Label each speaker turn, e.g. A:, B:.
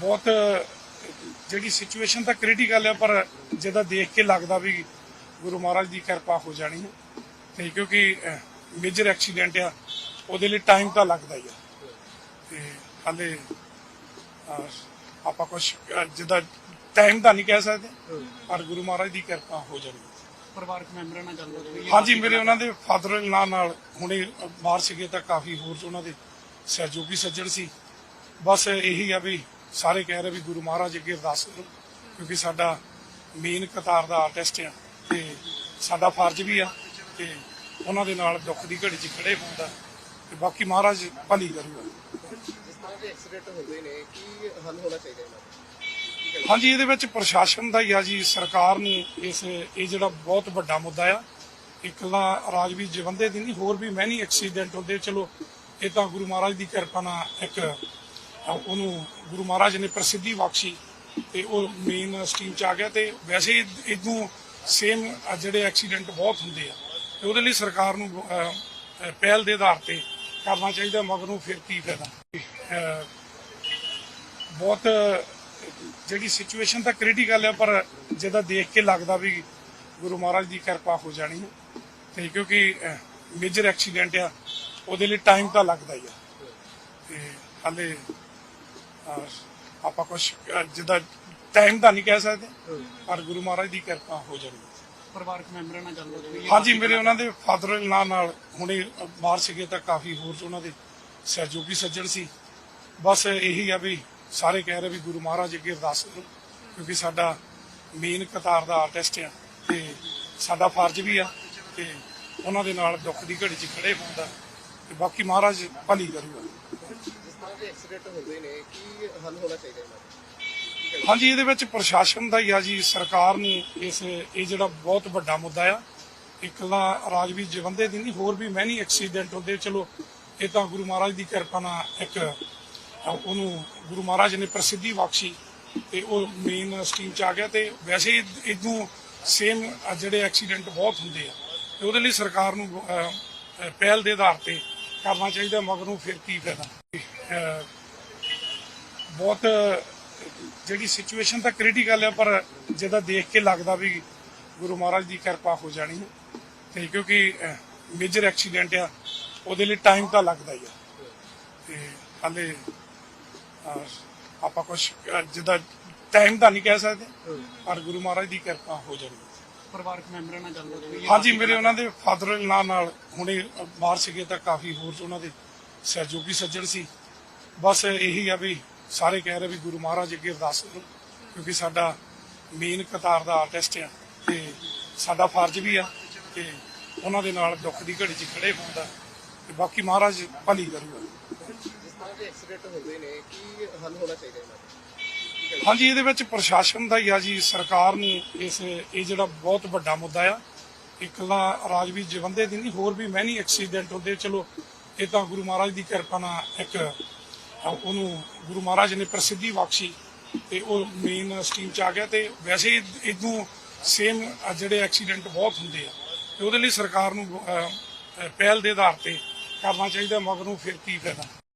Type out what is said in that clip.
A: ਬਹੁਤ ਜਿਹੜੀ ਸਿਚੁਏਸ਼ਨ ਤਾਂ ਕ੍ਰਿਟੀਕਲ ਹੈ ਪਰ ਜਿਹਦਾ ਦੇਖ ਕੇ ਲੱਗਦਾ ਵੀ ਗੁਰੂ ਮਹਾਰਾਜ ਦੀ ਕਿਰਪਾ ਹੋ ਜਾਣੀ ਹੈ। ਤੇ ਕਿਉਂਕਿ ਮੇਜਰ ਐਕਸੀਡੈਂਟ ਆ ਉਹਦੇ ਲਈ ਟਾਈਮ ਤਾਂ ਲੱਗਦਾ ਹੀ ਆ। ਤੇ ਹਾਲੇ ਆਪਾਂ ਕੁਝ ਜਿਹਦਾ ਟਾਈਮ ਤਾਂ ਨਹੀਂ ਕਹਿ ਸਕਦੇ ਪਰ ਗੁਰੂ ਮਹਾਰਾਜ ਦੀ ਕਿਰਪਾ ਹੋ ਜਾਣੀ ਹੈ।
B: ਪਰਿਵਾਰਕ ਮੈਂਬਰਾਂ ਨਾਲ ਗੱਲਬਾਤ ਹੋਈ?
A: ਹਾਂਜੀ ਮੇਰੇ ਉਹਨਾਂ ਦੇ ਫਾਦਰ ਨਾਲ ਨਾਲ ਹੁਣੇ ਬਾਹਰ ਸੀਗੇ ਤਾਂ ਕਾਫੀ ਹੋਰ ਉਹਨਾਂ ਦੇ ਸਹਿਯੋਗੀ ਸੱਜਣ ਸੀ। ਬਸ ਇਹੀ ਆ ਵੀ ਸਾਰੇ ਕਹਿ ਰਹੇ ਵੀ ਗੁਰੂ ਮਹਾਰਾਜ ਅੱਗੇ ਅਰਦਾਸ ਕਰੋ, ਕਿਉਂਕਿ ਸਾਡਾ ਮੇਨ ਕਤਾਰ ਦਾ ਆਰਟਿਸਟ ਆ ਤੇ ਸਾਡਾ ਫਰਜ਼ ਵੀ ਆ ਤੇ ਉਹਨਾਂ ਦੇ ਨਾਲ ਦੁੱਖ ਦੀ ਘੜੀ 'ਚ ਖੜੇ ਹੋਣ ਤੇ ਬਾਕੀ ਮਹਾਰਾਜ ਭਲੀ ਕਰੂਗਾ ਹਾਂਜੀ, ਇਹਦੇ ਵਿੱਚ ਪ੍ਰਸ਼ਾਸਨ ਦਾ ਹੀ ਆ ਜੀ, ਸਰਕਾਰ ਨੂੰ ਇਸ, ਇਹ ਜਿਹੜਾ ਬਹੁਤ ਵੱਡਾ ਮੁੱਦਾ ਆ, ਇਕੱਲਾ ਰਾਜਵੀਰ ਜਵੰਦੇ ਦੀ ਨਹੀਂ, ਹੋਰ ਵੀ ਮੈਨੀ ਐਕਸੀਡੈਂਟ ਹੁੰਦੇ, ਚਲੋ, ਇਹ ਤਾਂ ਗੁਰੂ ਮਹਾਰਾਜ ਦੀ ਕਿਰਪਾ ਨਾਲ ਇੱਕ ਉਹਨੂੰ ਗੁਰੂ ਮਹਾਰਾਜ ਨੇ ਪ੍ਰਸਿੱਧੀ ਬਖਸ਼ੀ ਤੇ ਉਹ ਮੇਨ ਸਟ੍ਰੀਮ ਚ ਆ ਗਿਆ ਤੇ ਵੈਸੇ ਇਦੋਂ ਸੇਮ ਜਿਹੜੇ ਐਕਸੀਡੈਂਟ ਬਹੁਤ ਹੁੰਦੇ ਆ। ਤੇ ਉਹਦੇ ਲਈ ਸਰਕਾਰ ਨੂੰ ਪਹਿਲ ਦੇ ਆਧਾਰ ਤੇ ਕਰਨਾ ਚਾਹੀਦਾ, ਮਗਰੋਂ ਫਿਰ ਕੀ ਫਾਇਦਾ। ਬਹੁਤ ਜਿਹੜੀ ਸਿਚੁਏਸ਼ਨ ਤਾਂ ਕ੍ਰਿਟੀਕਲ ਹੈ ਪਰ ਜਿਹਦਾ ਦੇਖ ਕੇ ਲੱਗਦਾ ਵੀ ਗੁਰੂ ਮਹਾਰਾਜ ਦੀ ਕਿਰਪਾ ਹੋ ਜਾਣੀ ਹੈ। ਤੇ ਕਿਉਂਕਿ ਮੇਜਰ ਐਕਸੀਡੈਂਟ ਆ, ਉਹਦੇ ਲਈ ਟਾਈਮ ਤਾਂ ਲੱਗਦਾ ਹੀ ਆ। ਤੇ ਹਾਲੇ ਆਪਾਂ ਕੁਝ ਜਿਹਦਾ ਟਾਈਮ ਤਾਂ ਨਹੀਂ ਕਹਿ ਸਕਦੇ ਪਰ ਗੁਰੂ ਮਹਾਰਾਜ ਦੀ ਕਿਰਪਾ ਹੋ ਜਾਣੀ
B: ਪਰਿਵਾਰਕ ਮੈਂਬਰਾਂ ਨਾਲ ਗੱਲਬਾਤ ਹੋਈ?
A: ਹਾਂਜੀ ਮੇਰੇ ਉਹਨਾਂ ਦੇ ਫਾਦਰ ਨਾਲ ਨਾਲ ਹੁਣੇ ਬਾਹਰ ਸੀਗੇ ਤਾਂ ਕਾਫੀ ਹੋਰ ਉਹਨਾਂ ਦੇ ਸਹਿਯੋਗੀ ਸੱਜਣ ਸੀ ਬਸ ਇਹੀ ਆ ਵੀ ਸਾਰੇ ਕਹਿ ਰਹੇ ਵੀ ਗੁਰੂ ਮਹਾਰਾਜ ਅੱਗੇ ਅਰਦਾਸ ਕਰੋ ਕਿਉਂਕਿ ਸਾਡਾ ਮੇਨ ਕਤਾਰ ਦਾ ਆਰਟਿਸਟ ਆ ਤੇ ਸਾਡਾ ਫਰਜ਼ ਵੀ ਆ ਤੇ ਉਹਨਾਂ ਦੇ ਨਾਲ ਦੁੱਖ ਦੀ ਘੜੀ 'ਚ ਖੜੇ ਹੋਣ ਦਾ ਤੇ ਬਾਕੀ ਮਹਾਰਾਜ ਭਲੀ ਕਰੂਗਾ
C: ਦੇ ਐਕਸੀਡੈਂਟ ਹੁੰਦੇ ਨੇ, ਕੀ ਹੱਲ ਹੋਣਾ ਚਾਹੀਦਾ ਇਹਨਾਂ ਦਾ?
A: ਹਾਂਜੀ, ਇਹਦੇ ਵਿੱਚ ਪ੍ਰਸ਼ਾਸਨ ਦਾ ਹੀ ਆ ਜੀ, ਸਰਕਾਰ ਨੂੰ ਇਸ, ਇਹ ਜਿਹੜਾ ਬਹੁਤ ਵੱਡਾ ਮੁੱਦਾ ਆ। ਇਕੱਲਾ ਰਾਜਵੀਰ ਜਵੰਦੇ ਦੀ ਨਹੀਂ, ਹੋਰ ਵੀ ਮੈਨੀ ਐਕਸੀਡੈਂਟ ਹੁੰਦੇ। ਚਲੋ, ਇਹ ਤਾਂ ਗੁਰੂ ਮਹਾਰਾਜ ਦੀ ਕਿਰਪਾ ਨਾਲ ਇੱਕ, ਉਹਨੂੰ ਗੁਰੂ ਮਹਾਰਾਜ ਨੇ ਪ੍ਰਸਿੱਧੀ ਬਖਸ਼ੀ ਤੇ ਉਹ ਮੇਨ ਸਟ੍ਰੀਮ ਚ ਆ ਗਿਆ ਤੇ ਵੈਸੇ ਇਦੋਂ ਸੇਮ ਜਿਹੜੇ ਐਕਸੀਡੈਂਟ ਬਹੁਤ ਹੁੰਦੇ ਆ। ਤੇ ਉਹਦੇ ਲਈ ਸਰਕਾਰ ਨੂੰ ਪਹਿਲ ਦੇ ਆਧਾਰ ਤੇ ਕਰਨਾ ਚਾਹੀਦਾ, ਮਗਰੋਂ ਫਿਰ ਕੀ ਫਾਇਦਾ। ਬਹੁਤ ਜਿਹੜੀ ਸਿਚੁਏਸ਼ਨ ਤਾਂ ਕ੍ਰਿਟੀਕਲ ਹੈ ਪਰ ਜਿਹਦਾ ਦੇਖ ਕੇ ਲੱਗਦਾ ਵੀ ਗੁਰੂ ਮਹਾਰਾਜ ਦੀ ਕਿਰਪਾ ਹੋ ਜਾਣੀ ਹੈ। ਤੇ ਕਿਉਂਕਿ ਮੇਜਰ ਐਕਸੀਡੈਂਟ ਆ ਉਹਦੇ ਲਈ ਟਾਈਮ ਤਾਂ ਲੱਗਦਾ ਹੀ ਆ। ਤੇ ਹਾਲੇ ਆਪਾਂ ਕੁਝ ਜਿਹਦਾ ਟਾਈਮ ਤਾਂ ਨਹੀਂ ਕਹਿ ਸਕਦੇ ਪਰ ਗੁਰੂ ਮਹਾਰਾਜ ਦੀ ਕਿਰਪਾ ਹੋ ਜਾਣੀ
B: ਪਰਿਵਾਰਕ ਮੈਂਬਰਾਂ ਨਾਲ ਗੱਲਬਾਤ ਹੋਈ?
A: ਹਾਂਜੀ ਮੇਰੇ ਉਹਨਾਂ ਦੇ ਫਾਦਰ ਨਾਲ ਨਾਲ ਹੁਣੇ ਬਾਹਰ ਸੀਗੇ ਤਾਂ ਕਾਫੀ ਹੋਰ ਉਹਨਾਂ ਦੇ ਸਹਿਯੋਗੀ ਸੱਜਣ ਸੀ। ਬਸ ਇਹੀ ਆ ਵੀ ਸਾਰੇ ਕਹਿ ਰਹੇ ਵੀ ਗੁਰੂ ਮਹਾਰਾਜ ਅੱਗੇ ਅਰਦਾਸ ਕਰੋ, ਕਿਉਂਕਿ ਸਾਡਾ ਮੇਨ ਕਤਾਰ ਦਾ ਆਰਟਿਸਟ ਆ ਤੇ ਸਾਡਾ ਫਰਜ਼ ਵੀ ਆ ਤੇ ਉਹਨਾਂ ਦੇ ਨਾਲ ਦੁੱਖ ਦੀ ਘੜੀ 'ਚ ਖੜੇ ਹੋਣ ਤੇ ਬਾਕੀ ਮਹਾਰਾਜ ਭਲੀ ਕਰੂਗਾ। ਹਾਂਜੀ, ਇਹਦੇ ਵਿੱਚ ਪ੍ਰਸ਼ਾਸਨ ਦਾ ਹੀ ਆ ਜੀ, ਸਰਕਾਰ ਨੂੰ ਇਸ, ਇਹ ਜਿਹੜਾ ਬਹੁਤ ਵੱਡਾ ਮੁੱਦਾ ਆ ਇਕੱਲਾ ਰਾਜਵੀਰ ਜਵੰਦੇ ਦੀ ਨਹੀਂ, ਹੋਰ ਵੀ ਮੈਨੀ ਐਕਸੀਡੈਂਟ ਹੁੰਦੇ, ਚਲੋ, ਇਹ ਤਾਂ ਗੁਰੂ ਮਹਾਰਾਜ ਦੀ ਕਿਰਪਾ ਨਾਲ ਇੱਕ ਉਹਨੂੰ ਗੁਰੂ ਮਹਾਰਾਜ ਨੇ ਪ੍ਰਸਿੱਧੀ ਬਖਸ਼ੀ ਤੇ ਉਹ ਮੇਨ ਸਟ੍ਰੀਮ ਚ ਆ ਗਿਆ ਤੇ ਵੈਸੇ ਇਦੋਂ ਸੇਮ ਜਿਹੜੇ ਐਕਸੀਡੈਂਟ ਬਹੁਤ ਹੁੰਦੇ ਆ ਤੇ ਉਹਦੇ ਲਈ ਸਰਕਾਰ ਨੂੰ ਪਹਿਲ ਦੇ ਆਧਾਰ ਤੇ ਕਰਨਾ ਚਾਹੀਦਾ, ਮਗਰੋਂ ਫਿਰ ਕੀ ਫਾਇਦਾ।